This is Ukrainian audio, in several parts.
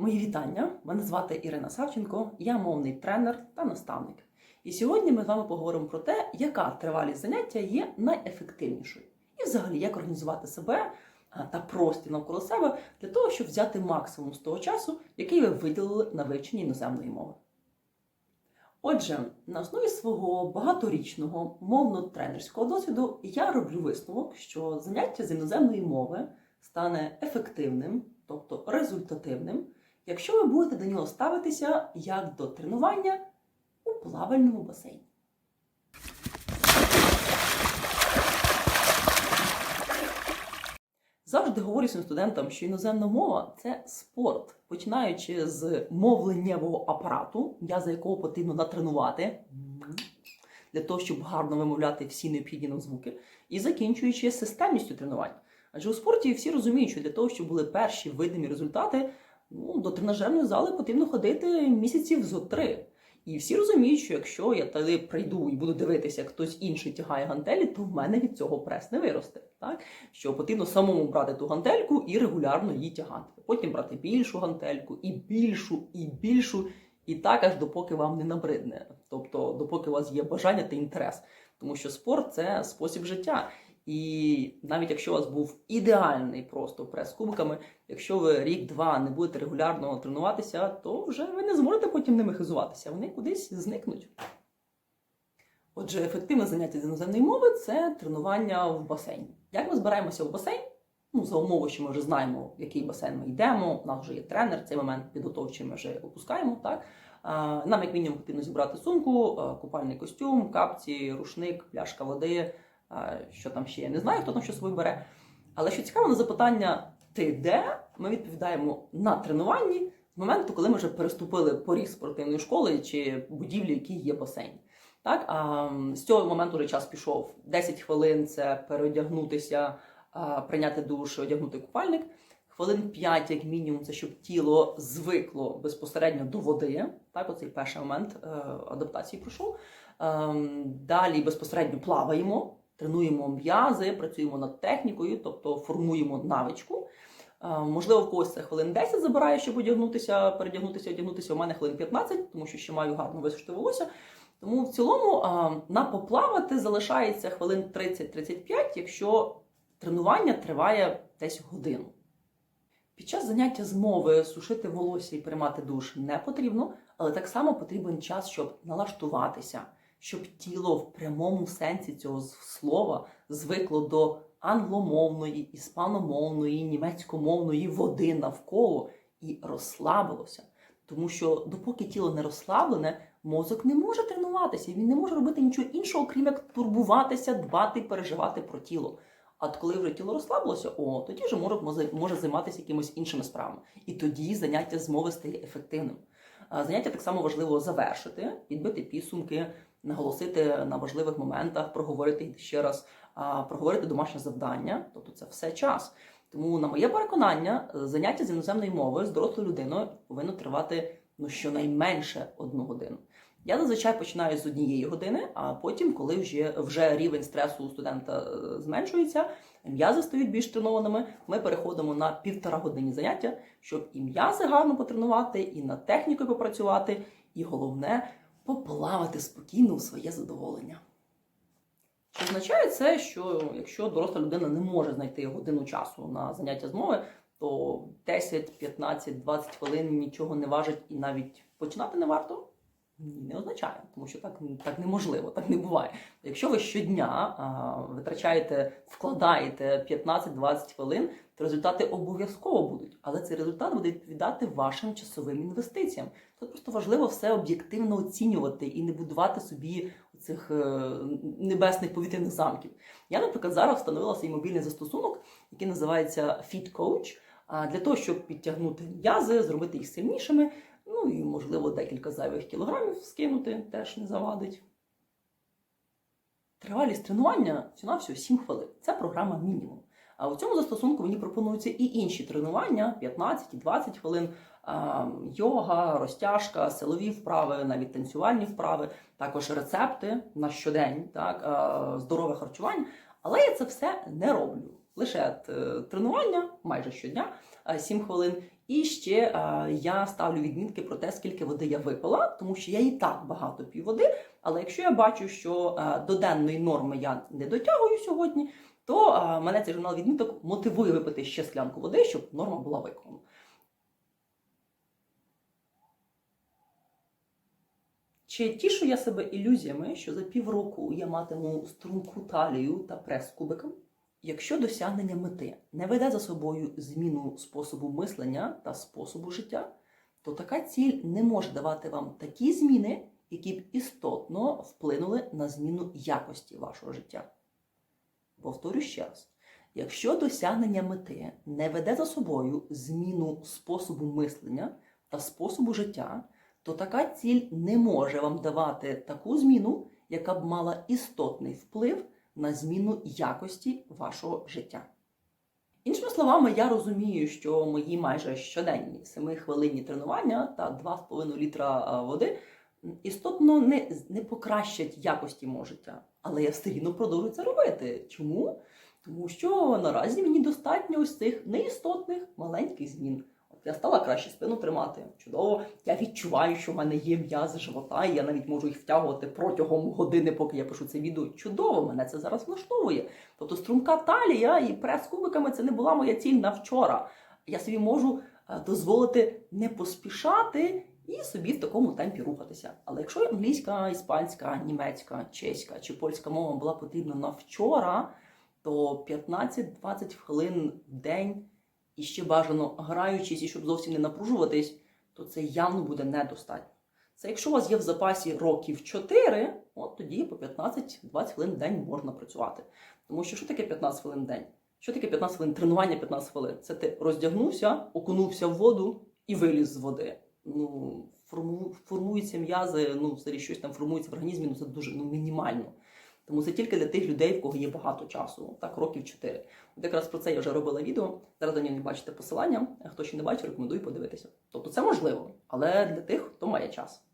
Мої вітання. Мене звати Ірина Савченко, я мовний тренер та наставник. І сьогодні ми з вами поговоримо про те, яка тривалість заняття є найефективнішою, і взагалі як організувати себе та простір навколо себе для того, щоб взяти максимум з того часу, який ви виділили на вивчення іноземної мови. Отже, на основі свого багаторічного мовно-тренерського досвіду я роблю висновок, що заняття з іноземної мови стане ефективним, тобто результативним, якщо ви будете до нього ставитися як до тренування у плавальному басейні. Завжди говорю своїм студентам, що іноземна мова це спорт, починаючи з мовленнєвого апарату, м'яза якого потрібно натренувати для того, щоб гарно вимовляти всі необхідні нам звуки, і закінчуючи системністю тренувань. Адже у спорті всі розуміють, що для того, щоб були перші видимі результати, ну, до тренажерної зали потрібно ходити місяців зо три. І всі розуміють, що якщо я туди прийду і буду дивитися, як хтось інший тягає гантелі, то в мене від цього прес не виросте. Так? Що потрібно самому брати ту гантельку і регулярно її тягати. Потім брати більшу гантельку, і більшу, і більшу, і так аж допоки вам не набридне. Тобто, допоки у вас є бажання та інтерес. Тому що спорт це спосіб життя. І навіть якщо у вас був ідеальний просто прес кубиками, якщо ви рік-два не будете регулярно тренуватися, то вже ви не зможете потім ними хизуватися. Вони кудись зникнуть. Отже, ефективне заняття з іноземної мови це тренування в басейні. Як ми збираємося в басейн? Ну, за умови, що ми вже знаємо, в який басейн ми йдемо. У нас вже є тренер, цей момент підготовчий ми вже опускаємо. Так? Нам, як мінімум, потрібно зібрати сумку, купальний костюм, капці, рушник, пляшка води. Що там ще я не знаю, хто там що собою бере. Але що цікаво, на запитання ти де? Ми відповідаємо на тренуванні з моменту, коли ми вже переступили поріг спортивної школи чи будівлі, які є басейн. Так, а з цього моменту вже час пішов 10 хвилин це переодягнутися, прийняти душ, одягнути купальник. Хвилин 5, як мінімум, це щоб тіло звикло безпосередньо до води. Так, оцей перший момент е, адаптації пройшов. Ем, Далі безпосередньо плаваємо, тренуємо м'язи, працюємо над технікою, тобто формуємо навичку. Е, Можливо, в когось це хвилин 10 забирає, щоб одягнутися, передягнутися, одягнутися. У мене хвилин 15, тому що ще маю гарно висушити волосся. Тому в цілому на поплавати залишається хвилин 30-35, якщо тренування триває десь годину. Під час заняття з мови сушити волосся і приймати душ не потрібно, але так само потрібен час, щоб налаштуватися, щоб тіло в прямому сенсі цього слова звикло до англомовної, іспаномовної, німецькомовної води навколо і розслабилося. Тому що допоки тіло не розслаблене, мозок не може тренуватися, він не може робити нічого іншого, крім як турбуватися, дбати, переживати про тіло. А от коли вже тіло розслабилося, о, тоді вже може, може займатися якимось іншими справами. І тоді заняття з мови стає ефективним. Заняття так само важливо завершити, підбити підсумки, наголосити на важливих моментах, проговорити ще раз, проговорити домашнє завдання, тобто це все час. Тому, на моє переконання, заняття з іноземної мови з дорослою людиною повинно тривати ну щонайменше одну годину. Я зазвичай починаю з однієї години, а потім, коли вже, вже рівень стресу у студента е, зменшується, м'язи стають більш тренованими, ми переходимо на півтора години заняття, щоб і м'язи гарно потренувати, і над технікою попрацювати, і головне поплавати спокійно у своє задоволення. Що означає це, що якщо доросла людина не може знайти годину часу на заняття з мови, то 10, 15, 20 хвилин нічого не важить і навіть починати не варто. Ні, не означає, тому що так, так неможливо, так не буває. Якщо ви щодня а, витрачаєте, вкладаєте 15-20 хвилин, то результати обов'язково будуть. Але цей результат буде відповідати вашим часовим інвестиціям. Тут просто важливо все об'єктивно оцінювати і не будувати собі цих небесних повітряних замків. Я, наприклад, зараз встановила свій мобільний застосунок, який називається Fit Coach, для того, щоб підтягнути м'язи, зробити їх сильнішими. Ну і, можливо, декілька зайвих кілограмів скинути теж не завадить. Тривалість тренування всього всього 7 хвилин. Це програма мінімум. А у цьому застосунку мені пропонуються і інші тренування 15 і 20 хвилин. Йога, розтяжка, силові вправи, навіть танцювальні вправи, також рецепти на щодень, так, здорове харчування. Але я це все не роблю. Лише е, тренування майже щодня, 7 хвилин. І ще е, я ставлю відмітки про те, скільки води я випила, тому що я і так багато п'ю води. Але якщо я бачу, що е, до денної норми я не дотягую сьогодні, то е, мене цей журнал відміток мотивує випити ще склянку води, щоб норма була виконана. Чи тішу я себе ілюзіями, що за півроку я матиму струнку талію та прес кубиком? Якщо досягнення мети не веде за собою зміну способу мислення та способу життя, то така ціль не може давати вам такі зміни, які б істотно вплинули на зміну якості вашого життя. Повторю ще раз: якщо досягнення мети не веде за собою зміну способу мислення та способу життя, то така ціль не може вам давати таку зміну, яка б мала істотний вплив на зміну якості вашого життя. Іншими словами, я розумію, що мої майже щоденні 7-хвилинні тренування та 2,5 літра води істотно не, не покращать якості мого життя. Але я все рівно продовжую це робити. Чому? Тому що наразі мені достатньо ось цих неістотних маленьких змін. Я стала краще спину тримати. Чудово. Я відчуваю, що в мене є м'язи живота, і я навіть можу їх втягувати протягом години, поки я пишу це відео. Чудово, мене це зараз влаштовує. Тобто струмка талія і прес кубиками це не була моя ціль на вчора. Я собі можу е, дозволити не поспішати і собі в такому темпі рухатися. Але якщо англійська, іспанська, німецька, чеська чи польська мова була потрібна на вчора, то 15-20 хвилин в день і ще бажано граючись, і щоб зовсім не напружуватись, то це явно буде недостатньо. Це якщо у вас є в запасі років 4, от тоді по 15-20 хвилин в день можна працювати. Тому що що таке 15 хвилин в день? Що таке 15 хвилин? Тренування 15 хвилин. Це ти роздягнувся, окунувся в воду і виліз з води. Ну, форму- формуються м'язи, ну, взагалі щось там формується в організмі, ну це дуже ну, мінімально. Тому це тільки для тих людей, в кого є багато часу, так, років 4. От якраз про це я вже робила відео. Зараз до нього бачите посилання. Хто ще не бачив, рекомендую подивитися. Тобто це можливо, але для тих, хто має час.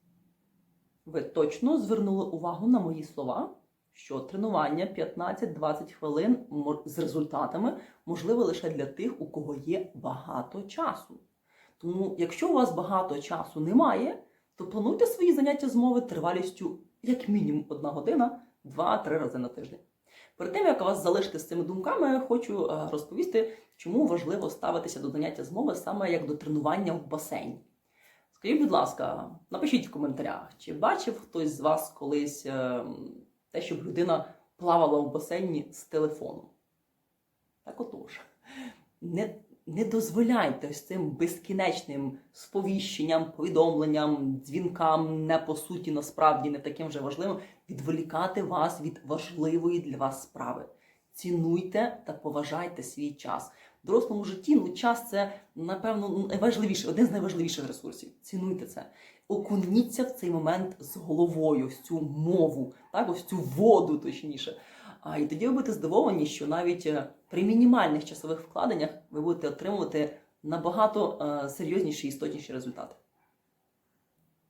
Ви точно звернули увагу на мої слова, що тренування 15-20 хвилин з результатами можливе лише для тих, у кого є багато часу. Тому, якщо у вас багато часу немає, то плануйте свої заняття з мови тривалістю як мінімум одна година, 2-3 рази на тиждень. Перед тим, як вас залишити з цими думками, хочу е, розповісти, чому важливо ставитися до заняття з мови саме як до тренування в басейні. Скажіть, будь ласка, напишіть в коментарях, чи бачив хтось з вас колись е, те, щоб людина плавала в басейні з телефоном? Так отож, не, не дозволяйте ось цим безкінечним сповіщенням, повідомленням, дзвінкам, не по суті, насправді не таким вже важливим, відволікати вас від важливої для вас справи. Цінуйте та поважайте свій час. В дорослому житті ну, час це, напевно, найважливіше, один з найважливіших ресурсів. Цінуйте це. Окуніться в цей момент з головою, в цю мову, так, ось цю воду, точніше. А, і тоді ви будете здивовані, що навіть е, при мінімальних часових вкладеннях ви будете отримувати набагато е, серйозніші і істотніші результати.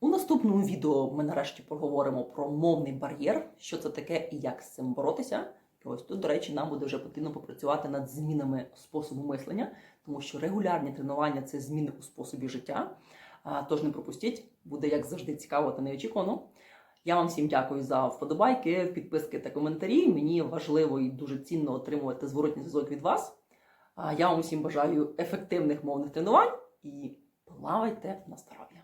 У наступному відео ми нарешті поговоримо про мовний бар'єр, що це таке і як з цим боротися. І ось тут, до речі, нам буде вже потрібно попрацювати над змінами способу мислення, тому що регулярні тренування це зміни у способі життя. Тож не пропустіть, буде як завжди цікаво та неочікувано. Я вам всім дякую за вподобайки, підписки та коментарі. Мені важливо і дуже цінно отримувати зворотній зв'язок від вас. Я вам усім бажаю ефективних мовних тренувань і плавайте на здоров'я!